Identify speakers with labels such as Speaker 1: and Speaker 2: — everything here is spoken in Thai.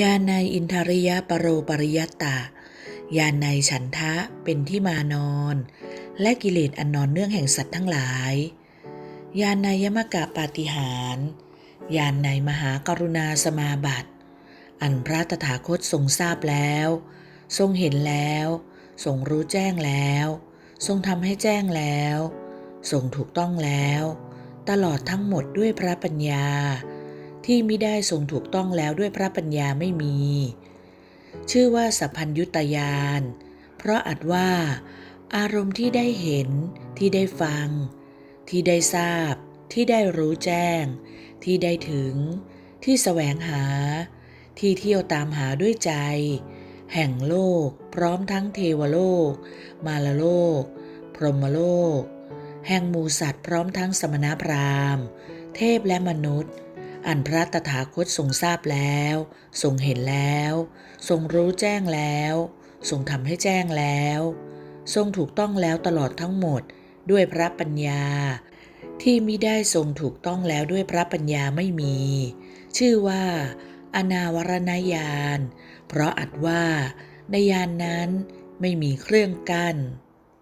Speaker 1: ยาณในอินทริยปรโรปริยตตะยาในฉันทะเป็นที่มานอน และกิเลสอันนอนเนื่องแห่งสัตว์ทั้งหลายยานในยมกะปาฏิหารย์ยานในมหากรุณาสมาบัติ อันพระตถาคตทรงทราบแล้ว ทรงเห็นแล้ว ทรงรู้แจ้งแล้ว ทรงทำให้แจ้งแล้ว ทรงถูกต้องแล้ว ตลอดทั้งหมดด้วยพระปัญญา ที่มิได้ทรงถูกต้องแล้วด้วยพระปัญญาไม่มี ชื่อว่าสัพพัญยุตยาน เพราะอัดว่า อารมณ์ที่ได้เห็น ที่ได้ฟัง ที่ได้ทราบ ที่ได้รู้แจ้ง ที่ได้ถึง ที่แสวงหา ที่เที่ยวตามหาด้วยใจ แห่งโลก พร้อมทั้งเทวโลก มาลโลก พรหมโลก แห่งมูสัตว์พร้อมทั้งสมณพราหมณ์ เทพและมนุษย์ อันพระตถาคตทรงทราบแล้ว ทรงเห็นแล้ว ทรงรู้แจ้งแล้ว ทรงทำให้แจ้งแล้ว ทรงถูกต้องแล้วตลอดทั้งหมดด้วยพระปัญญา ที่มิได้ทรงถูกต้องแล้วด้วยพระปัญญาไม่มี ชื่อว่า อนาวรณญาณ เพราะอัดว่าในญาณนนั้นไม่มีเครื่องกั้น